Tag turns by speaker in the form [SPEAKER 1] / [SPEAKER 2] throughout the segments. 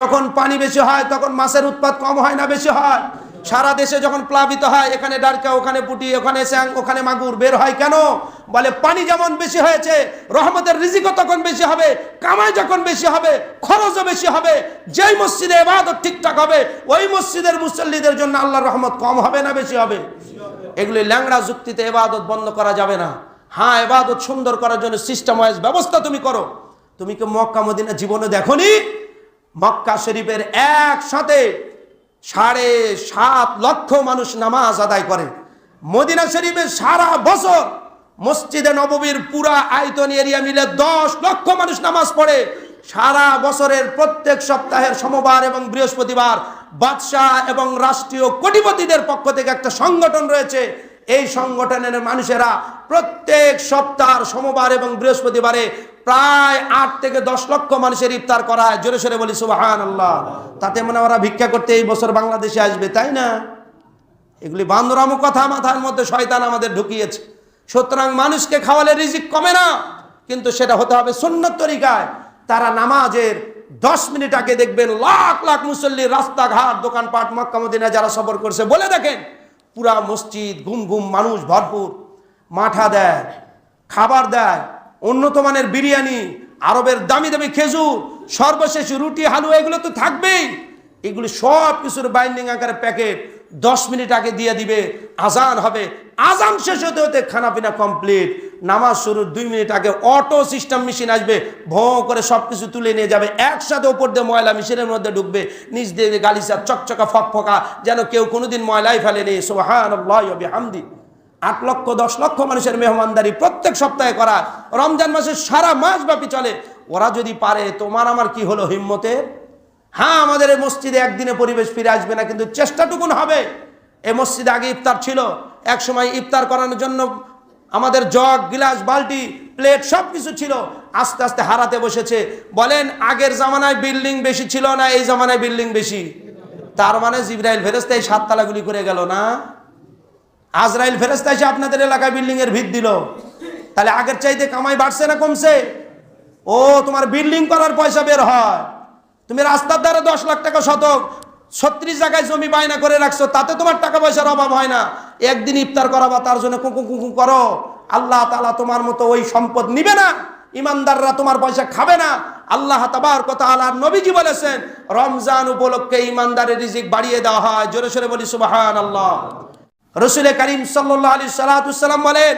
[SPEAKER 1] যখন পানি বেশি হয়, তখন মাছের উৎপাদ কম হয় না বেশি হয়। সারা দেশে যখন প্লাবিত হয়, এখানে ডারকা, ওখানে পুটি, ওখানে স্যাং, ওখানে মাগুর, বের হয় কেন? বলে পানি যেমন বেশি হয়েছে, রহমতের রিজিকও তখন বেশি হবে, কামাই যখন বেশি হবে, খরচও বেশি হবে, যেই মসজিদে এবাদত ঠিকঠাক হবে, ওই মসজিদের মুসল্লিদের জন্য আল্লাহর রহমত কম হবে না বেশি হবে? এগুলি ল্যাংড়া যুক্তিতে এবাদত বন্ধ করা যাবে না। হ্যাঁ এবাদত সুন্দর করার জন্য সিস্টেম ওয়াইজ ব্যবস্থা তুমি করো। তুমি কি মক্কা, মদিনা জীবনে দেখনি? মক্কা শরীফের একসাথে সাড়ে সাত লক্ষ মানুষ নামাজ আদায় করে। মদিনা শরীফে সারা বছর মসজিদে নববীর পুরা আয়তন এরিয়া মিলে দশ লক্ষ মানুষ নামাজ পড়ে। সারা বছরের প্রত্যেক সপ্তাহের সোমবার এবং বৃহস্পতিবার বাদশাহ এবং রাষ্ট্রীয় কোটিপতিদের পক্ষ থেকে একটা সংগঠন রয়েছে। এই সংগঠনের মানুষেরা প্রত্যেক সপ্তাহ সোমবার এবং বৃহস্পতিবারে প্রায় আট থেকে দশ লক্ষ মানুষের ইফতার করায় জোরে সোরে বলি সুবাহান আল্লাহ তাতে মনে হয় ওরা ভিক্ষা করতে এই বছর বাংলাদেশে আসবে, তাই না? এগুলি বান্দরামো কথা মাথার মধ্যে শয়তান আমাদের ঢুকিয়েছে। সুতরাং মানুষকে খাওয়ালে রিজিক কমে না, কিন্তু সেটা হতে হবে সুন্নত তরিকায়। তারা নামাজের দশ মিনিট আগে দেখবেন লাখ লাখ মুসল্লি রাস্তাঘাট, দোকানপাট, মক্কা মদিনা যারা সফর করছে, বলে দেখেন, পুরা মসজিদ ঘুম ঘুম মানুষ ভরপুর। মাঠা দেয়, খাবার দেয় উন্নত মানের বিরিয়ানি, আরবের দামি দামি খেজুর, সর্বশেষ রুটি, হালুয়া, এগুলো তো থাকবেই। এগুলি সব কিছুর বাইন্ডিং আকারে প্যাকেট দশ মিনিট আগে দিয়ে দিবে, আজান হবে। আজান শেষ হতে হতে খানা পিনা কমপ্লিট নামাজ শুরুর দুই মিনিট আগে অটো সিস্টেম মেশিন আসবে, ভোঁ করে সব কিছু তুলে নিয়ে যাবে। একসাথে ওপর দিয়ে ময়লা মেশিনের মধ্যে ঢুকবে, নিচ দিয়ে গালিচা, চকচকা ফক ফকা যেন কেউ কোনোদিন ময়লাই ফেলেনি। সোহান হামদি আট লক্ষ, দশ লক্ষ মানুষের মেহমানদারি প্রত্যেক সপ্তাহে করা। রমজান মাসের সারা মাস ব্যাপী চলে। ওরা যদি পারে, তোমার আমার কি হলো হিম্মতের? হ্যাঁ আমাদের এই মসজিদে একদিনে পরিবেশ ফিরে আসবে না, কিন্তু চেষ্টাটুকুন হবে। এই মসজিদে আগে ইফতার ছিল। এক সময় ইফতার করানোর জন্য আমাদের জগ, গিলাস, বালতি, প্লেট সব কিছু ছিল। আস্তে আস্তে হারাতে বসেছে। বলেন, আগের জামানায় বিল্ডিং বেশি ছিল না এই জামানায় বিল্ডিং বেশি? তার মানে জিব্রাইল ফেরেস্তা এই সাততলাগুলি করে গেল না? আজরাইল ফেরেস্তা এসে আপনাদের এলাকায় বিল্ডিং এর ভিত দিল। তাহলে আগের চাইতে কামাই বাড়ছে না কমছে? ও, তোমার বিল্ডিং করার পয়সা বের হয়। তুমি রাস্তার দ্বারা দশ লাখ টাকা শতক, ছত্রিশ জায়গায় জমি বায়না করে রাখছো, তাতে তোমার টাকা পয়সার অভাব হয় না। একদিন ইফতার করাবা, তার জন্য কুকু কুকু করো। আল্লাহ তালা তোমার মতো ওই সম্পদ নিবে না। ইমানদাররা তোমার পয়সা খাবে না। আল্লাহ তাবার কথা আল্লাহ নবীজি বলেছেন, রমজান উপলক্ষে ইমানদারের রিজিক বাড়িয়ে দেওয়া হয়। জোরে সোরে বলি সুবাহান আল্লাহ রসুলের করিম সাল্লাহ আলী বলেন,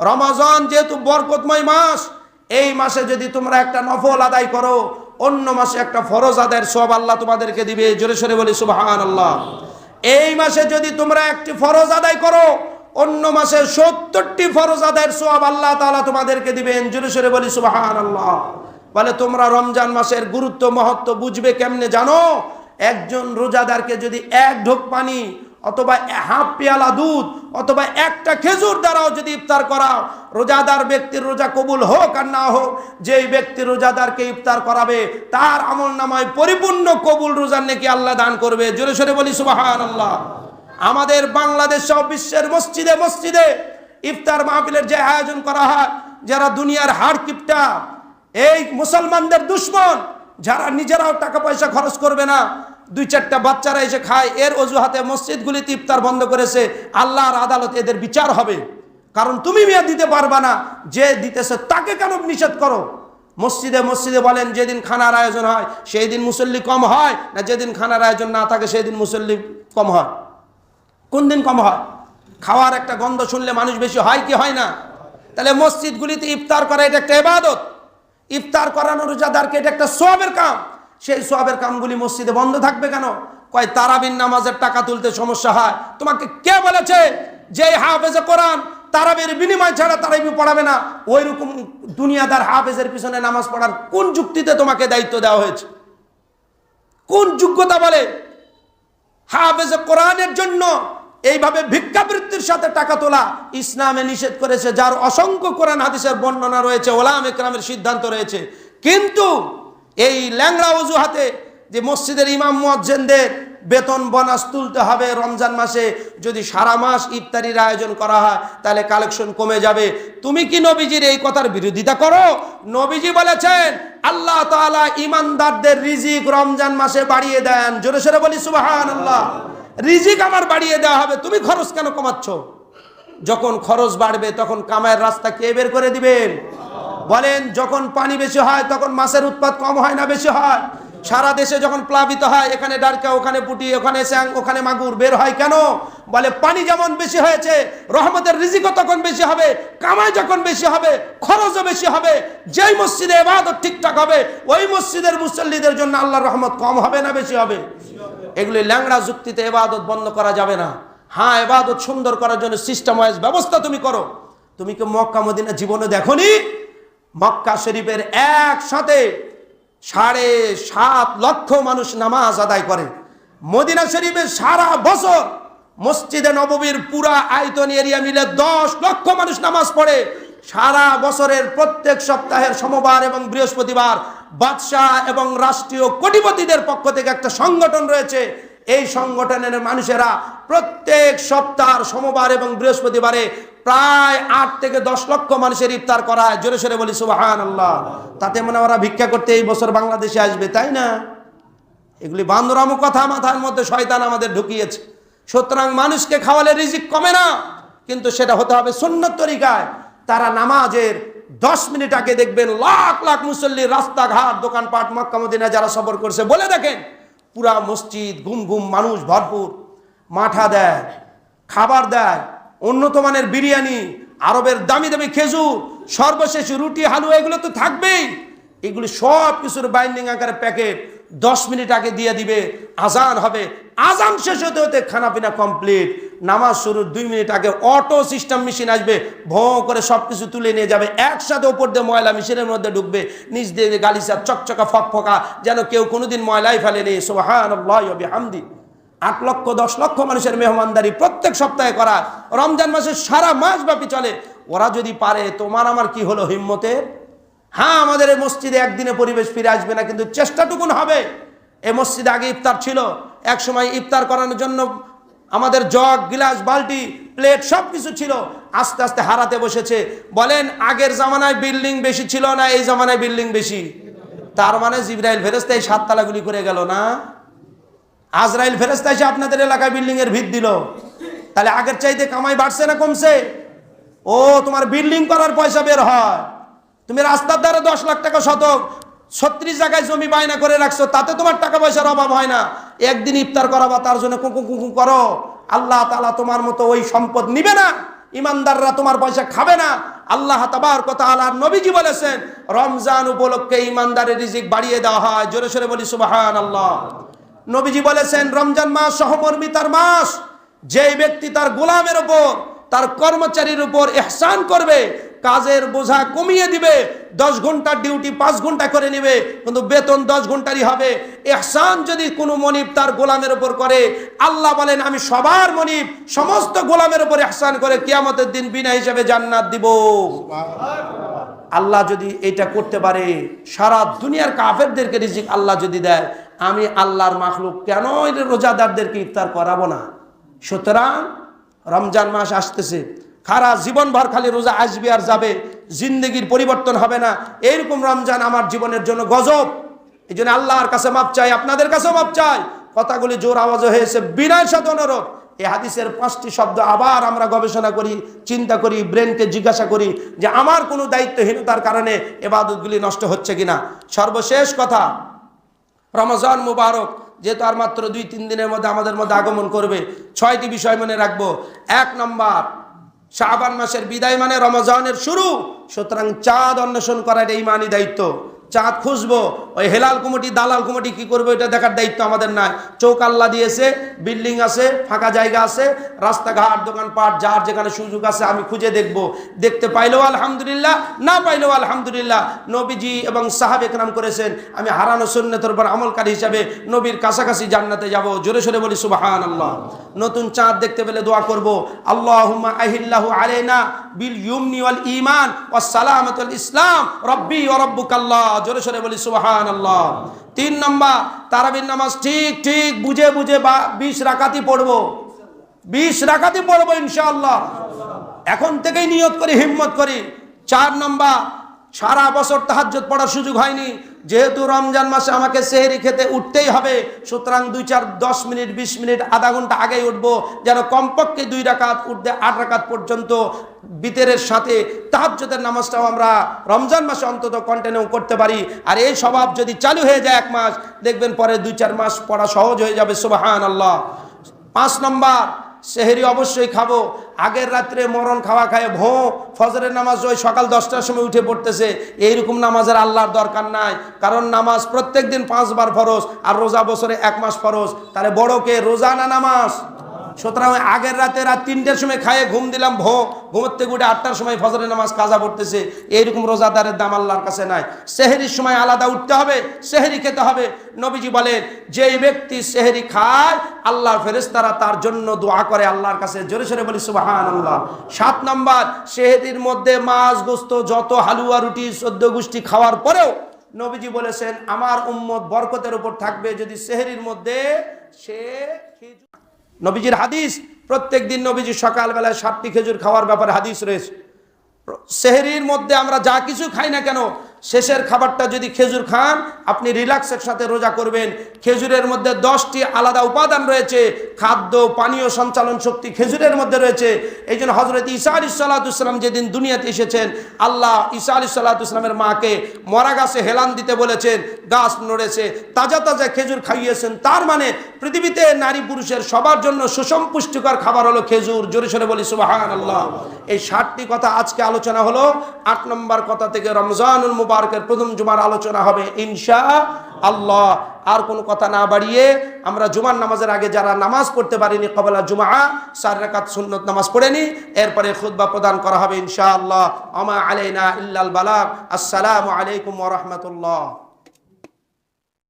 [SPEAKER 1] রমাজন যেহেতু বরকতময় মাস, এই মাসে যদি তোমরা একটা নফল আদায় করো, অন্য মাসে একটা ফরজ আদায়ের সব আল্লাহ তোমাদেরকে দিবে। জোরে সরে বলি সুবাহান আল্লাহ এই মাসে যদি তোমরা একটি ফরজ আদায় করো, অন্য মাসে সত্তরটি ফরজ আদায়ের সব আল্লাহ তালা তোমাদেরকে দিবেন। জোরে সরে বলি সুবাহান আল্লাহ বলে, তোমরা রমজান মাসের গুরুত্ব, মহত্ব বুঝবে কেমনে জানো? একজন রোজাদারকে যদি এক ঢোক পানি অথবা হাফ পেয়ালা দুধ, অথবা একটা খেজুর দ্বারাও যদি ইফতার করাও, রোজাদার ব্যক্তির রোজা কবুল হোক আর না হোক, যেই ব্যক্তি রোজাদারকে ইফতার করাবে, তার আমল নামায় পরিপূর্ণ কবুল রোজার নাকি আল্লাহ দান করবে। জোরে সরে বলি সুবাহান আল্লাহ আমাদের বাংলাদেশ সহ বিশ্বের মসজিদে মসজিদে ইফতার মাহফিলের যে আয়োজন করা হয়, যারা দুনিয়ার হাড় কিপটা, এই মুসলমানদের দুশ্মন, যারা নিজেরাও টাকা পয়সা খরচ করবে না দুই চারটা বাচ্চারা এসে খায়, এর অজুহাতে মসজিদগুলিতে ইফতার বন্ধ করেছে, আল্লাহর আদালত এদের বিচার হবে। কারণ তুমি মিয়া দিতে পারবা না, যে দিতেছে তাকে কেন নিষেধ করো? মসজিদে মসজিদে বলেন, যেদিন খানার আয়োজন হয় সেই দিন মুসল্লি কম হয়, না যেদিন খানার আয়োজন না থাকে সেই দিন মুসল্লি কম হয়। কোন দিন কম হয়? খাওয়ার একটা গন্ধ শুনলে মানুষ বেশি হয় কি হয় না? তাহলে মসজিদগুলিতে ইফতার করা এটা একটা এবাদত ইফতার করানো রোজাদারকে এটা একটা সবের কাম। সেই সোয়াবের কামগুলি মসজিদে বন্ধ থাকবে কেন? কয় তারাবিন নামাজের টাকা তুলতে সমস্যা হয়। তোমাকে কে বলেছে যে হাফেজে কোরআন তারাবির বিনিময় ছাড়া তারাবি পড়াবে না? ওই রকম দুনিয়াদার হাফেজের পিছনে নামাজ পড়ার কোন যুক্তিতে তোমাকে দায়িত্ব দেওয়া হয়েছে? কোন যোগ্যতা বলে? হাফেজে কোরআনের জন্য এইভাবে ভিক্ষাবৃত্তির সাথে টাকা তোলা ইসলামে নিষেধ করেছে, যার অসংখ্য কোরআন হাদিসের বর্ণনা রয়েছে, ওলাম একরামের সিদ্ধান্ত রয়েছে। কিন্তু এই ল্যাংড়া অজুহাতে যে মসজিদের ইমাম মুয়াজ্জেনদের বেতন বোনাস তুলতে হবে রমজান মাসে, যদি সারা মাস ইফতারির আয়োজন করা হয়, তাহলে কালেকশন কমে যাবে। তুমি কি নবীজির এই কথার বিরোধিতা করো? নবীজি বলেছেন, আল্লাহ তাআলা ইমানদারদের রিজিক রমজান মাসে বাড়িয়ে দেন। জোরে সোরে বলি সুবাহান আল্লাহ রিজিক আমার বাড়িয়ে দেওয়া হবে। তুমি খরচ কেন কমাচ্ছ? যখন খরচ বাড়বে, তখন কামায়ের রাস্তা কে বের করে দিবেন? বলেন, যখন পানি বেশি হয়, তখন মাছের উৎপাদ কম হয় না বেশি হয়? সারা দেশে যখন প্লাবিত হয়, এখানে ডারকা, ওখানে পুটি, ওখানে স্যাং, ওখানে মাগুর, বের হয় কেন? বলে, পানি যেমন বেশি হয়েছে, রহমতের রিজিকও তখন বেশি হবে, কামাই যখন বেশি হবে, খরচও বেশি হবে, যেই মসজিদে এবাদত ঠিকঠাক হবে, ওই মসজিদের মুসল্লিদের জন্য আল্লাহ রহমত কম হবে না বেশি হবে? এগুলি ল্যাংড়া যুক্তিতে এবাদত বন্ধ করা যাবে না। হ্যাঁ এবাদত সুন্দর করার জন্য সিস্টেম ওয়াইজ ব্যবস্থা তুমি করো। তুমি কি মক্কা, মদিনা জীবনে দেখনি? মক্কা শরীফের একসাথে সাড়ে সাত লক্ষ মানুষ নামাজ আদায় করে। মদিনা শরীফের সারা বছর মসজিদে নববীর পুরা আয়তন এরিয়া মিলে দশ লক্ষ মানুষ নামাজ পড়ে। সারা বছরের প্রত্যেক সপ্তাহের সোমবার এবং বৃহস্পতিবার বাদশাহ এবং রাষ্ট্রীয় কোটিপতিদের পক্ষ থেকে একটা সংগঠন রয়েছে। এই সংগঠনের মানুষেরা প্রত্যেক সপ্তাহ সোমবার এবং বৃহস্পতিবারে প্রায় আট থেকে দশ লক্ষ মানুষের ইফতার করায়। জোরে সোরে বলি সুবাহান আল্লাহ তাতে মানে ওরা ভিক্ষা করতে এই বছর বাংলাদেশে আসবে, তাই না? এগুলি বান্দরামো কথা মাথার মধ্যে শয়তান আমাদের ঢুকিয়েছে। সুতরাং মানুষকে খাওয়ালে রিজিক কমে না, কিন্তু সেটা হতে হবে সুন্নত তরিকায়। তারা নামাজের দশ মিনিট আগে দেখবেন লাখ লাখ মুসল্লি রাস্তাঘাট, দোকানপাট, মক্কা মদিনা যারা সফর করছে, বলে দেখেন, পুরা মসজিদ ঘুম ঘুম মানুষ ভরপুর। মাঠা দেয়, খাবার দেয় উন্নত মানের বিরিয়ানি, আরবের দামি দামি খেজুর, সর্বশেষ রুটি, হালুয়া, এগুলো তো থাকবেই। এগুলি সব কিছুর বাইন্ডিং আকারে প্যাকেট দশ মিনিট আগে দিয়ে দিবে, আজান হবে। আজান শেষ হতে হতে খানাপিনা কমপ্লিট নামাজ শুরুর দুই মিনিট আগে অটো সিস্টেম মেশিন আসবে, ভোঁ করে সব কিছু তুলে নিয়ে যাবে। একসাথে ওপর দিয়ে ময়লা মেশিনের মধ্যে ঢুকবে, নিচ দিয়ে গালিচা, চকচকা ফক ফকা যেন কেউ কোনোদিন ময়লাই ফেলেনি। সোহান হামদি আট লক্ষ, দশ লক্ষ মানুষের মেহমানদারি প্রত্যেক সপ্তাহে করা। রমজান মাসের সারা মাস ব্যাপী চলে। ওরা যদি পারে, তোমার আমার কি হলো হিম্মতের? হ্যাঁ আমাদের এই মসজিদে একদিনে পরিবেশ ফিরে আসবে না, কিন্তু চেষ্টাটুকুন হবে। এই মসজিদে আগে ইফতার ছিল। এক সময় ইফতার করানোর জন্য আমাদের জগ, গিলাস, বালতি, প্লেট সব কিছু ছিল। আস্তে আস্তে হারাতে বসেছে। বলেন, আগের জামানায় বিল্ডিং বেশি ছিল না এই জামানায় বিল্ডিং বেশি? তার মানে জিব্রাইল ফেরেস্তা এই সাততলাগুলি করে গেল না? আজরাইল ফেরেস্তা এসে আপনাদের এলাকায় বিল্ডিং এর ভিত দিল। তাহলে আগের চাইতে কামাই বাড়ছে না কমছে? ও, তোমার বিল্ডিং করার পয়সা বের হয়। তুমি রাস্তার ধারে দশ লাখ টাকা শতক, ছত্রিশ জায়গায় জমি বায়না করে রাখছো, তাতে তোমার টাকা পয়সার অভাব হয় না। একদিন ইফতার করাবা, তার জন্য কুকু কুকু করো। আল্লাহ তালা তোমার মতো ওই সম্পদ নিবে না। ইমানদাররা তোমার পয়সা খাবে না। আল্লাহ তাবার কথা আল্লাহ নবীজি বলেছেন, রমজান উপলক্ষে ইমানদারের রিজিক বাড়িয়ে দেওয়া হয়। জোরে সোরে বলি সুবাহান আল্লাহ নবীজি বলেছেন রমজান মাস সহমর্মিতার মাস। যেই ব্যক্তি তার গোলামের উপর তার কর্মচারীর উপর এহসান করবে কাজের বোঝা কমিয়ে দিবে দশ ঘণ্টার ডিউটি পাঁচ ঘণ্টা করে নেবে কিন্তু বেতন দশ ঘন্টারই হবে। এহসান যদি কোনো মনিব তার গোলামের উপর করে আল্লাহ বলেন আমি সবার মনিব সমস্ত গোলামের উপর এহসান করে কিয়ামতের দিন বিনা হিসেবে জান্নাত দিব। আল্লাহ যদি এটা করতে পারে সারা দুনিয়ার কাফেরদেরকে রিজিক আল্লাহ যদি দেয় আমি আল্লাহর মাখলুক কেন রোজাদারদেরকে ইফতার করাবো না? সুতরাং রমজান মাস আসতেছে। খারা জীবনভর খালি রোজা আসবে আর যাবে, জিন্দগির পরিবর্তন হবে না। এইরকম রমজান আমার জীবনের জন্য গজব। এই জন্য আল্লাহর কাছে মাপ চাই, আপনাদের কাছেও মাপ চাই। কথাগুলি জোর আওয়াজ হয়েছে বিনয়ের সাথে অনুরোধ। এই হাদিসের পাঁচটি শব্দ আবার আমরা গবেষণা করি, চিন্তা করি, ব্রেনকে জিজ্ঞাসা করি যে আমার কোনো দায়িত্বহীনতার কারণে এবাদতগুলি নষ্ট হচ্ছে কিনা? সর্বশেষ কথা রমজান মুবারক, যেহেতু আর মাত্র দুই, তিন দিনের মধ্যে আমাদের মধ্যে আগমন করবে, ছয়টি বিষয় মনে রাখব। এক নম্বর শাহবান মাসের বিদায় মানে রমজানের শুরু। সুতরাং চাঁদ অন্বেষণ করার এই মানি দায়িত্ব। চাঁদ খুঁজবো, ওই হেলাল কুমটি, দালাল কুমটি কি করব এটা দেখার দায়িত্ব আমাদের নাই। চৌক আল্লাহ দিয়েছে, বিল্ডিং আছে, ফাঁকা জায়গা আছে, রাস্তাঘাট, দোকানপাট, যার যেখানে সুযোগ আছে আমি খুঁজে দেখব। দেখতে পাইলেও আলহামদুলিল্লাহ, না পাইলেও আলহামদুলিল্লাহ, নবীজি এবং সাহাব একরাম করেছেন, আমি হারানো সুন্নতের উপর আমলকারী হিসাবে নবীর কাছাকাছি জান্নাতে যাব। জোরে সোরে বলি সুবাহান আল্লাহ নতুন চাঁদ দেখতে পেলে দোয়া করব আল্লাহ আহিল্লাহু আলেনা বিল ইউমনি ইমান ওয়াস সালামাতুল ইসলাম, রব্বি ওয়া রব্বুকাল্লাহ। জোরে সরে বলি সুবাহান আল্লাহ তিন নম্বর, তারাবির নামাজ ঠিক ঠিক, বুঝে বুঝে বা বিশ রাকাতি পড়ব। বিশ রাকাতি পড়ব ইনশাআল্লাহ। এখন থেকেই নিয়ত করি, হিম্মত করি। চার নম্বর, সারা বছর তাহাজ পড়ার সুযোগ হয়নি। যেহেতু রমজান মাসে আমাকে সেহেরি খেতে উঠতেই হবে, সুতরাং দুই চার দশ মিনিট, বিশ মিনিট, আধা ঘণ্টা আগেই উঠবো, যেন কমপক্ষে দুই রাকাত উঠতে আট রাকাত পর্যন্ত বিতেরের সাথে তাহাজ্জুদের নামাজটাও আমরা রমজান মাসে অন্তত কন্টিনিউ করতে পারি। আর এই স্বভাব যদি চালু হয়ে যায় এক মাস, দেখবেন পরে দুই চার মাস পড়া সহজ হয়ে যাবে সুবাহান আল্লাহ পাঁচ নম্বর সেহেরি অবশ্যই খাব। আগের রাত্রে মরণ খাওয়া খায় ভো, ফজরের নামাজ ওই সকাল দশটার সময় উঠে পড়তেছে। এইরকম নামাজের আল্লাহর দরকার নাই। কারণ নামাজ প্রত্যেক দিন পাঁচবার ফরজ আর রোজা বছরে এক মাস ফরজ। তাহলে বড়কে রোজা না নামাজ? সুতরাং আগের রাতে রাত তিনটের সময় খায়ে ঘুম দিলাম ভো ঘুমোতে গুটে আটটার সময় ফজরের নামাজ কাজা পড়তেছে। এইরকম রোজাদারের দাম আল্লাহর কাছে নাই। সেহেরির সময় আলাদা উঠতে হবে, সেহেরি খেতে হবে। নবীজি বলেন যে ব্যক্তি সেহেরি খায় আল্লাহ ফেরেস্তারা তার জন্য দোয়া করে আল্লাহর কাছে। জোরে সরে বলি সুবাহান আল্লাহ সাত নম্বর, সেহেরির মধ্যে মাছ গোস্ত, যত হালুয়া, রুটি, সদ্য গোষ্ঠী খাওয়ার পরেও নবীজি বলেছেন, আমার উম্মত বরকতের উপর থাকবে যদি সেহেরির মধ্যে সে নবীজির হাদিস, প্রত্যেক দিন নবীজি সকালবেলায় সাতটি খেজুর খাওয়ার ব্যাপারে হাদিস রয়েছে। সেহেরির মধ্যে আমরা যা কিছু খাই না কেন শেষের খাবারটা যদি খেজুর খান, আপনি রিল্যাক্সের সাথে রোজা করবেন। খেজুরের মধ্যে দশটি আলাদা উপাদান রয়েছে, খাদ্য, পানীয় সঞ্চালন শক্তি খেজুরের মধ্যে রয়েছে। এই জন্য হজরত ঈসা আলী সাল্লাহাম যেদিন দুনিয়াতে এসেছেন, আল্লাহ ঈসা আলী সাল্লাহামের মাকে মরা গাছে হেলান দিতে বলেছেন, গাছ নড়েছে, তাজা তাজা খেজুর খাইয়েছেন। তার মানে পৃথিবীতে নারী পুরুষের সবার জন্য সুষম পুষ্টিকর খাবার হলো খেজুর। জোরে সরে বলি সুবাহান আল্লাহ এই ষাটটি কথা আজকে আলোচনা হলো। আট নম্বর কথা থেকে রমজানুল মুবারকের প্রথম জুমার আলোচনা হবে, ইনশা আল্লাহ। আর কোনো কথা না বাড়িয়ে আমরা জুমার নামাজের আগে যারা নামাজ পড়তে পারিনি কবলা জুমা, চার রাকাত সুন্নত নামাজ পড়েনি এরপরে খুদ্া প্রদান করা হবে, ইনশা আল্লাহ। আমা আলাইনা ইল্লাল বালাক আসসালামু আলাইকুম ওয়া রাহমাতুল্লাহ।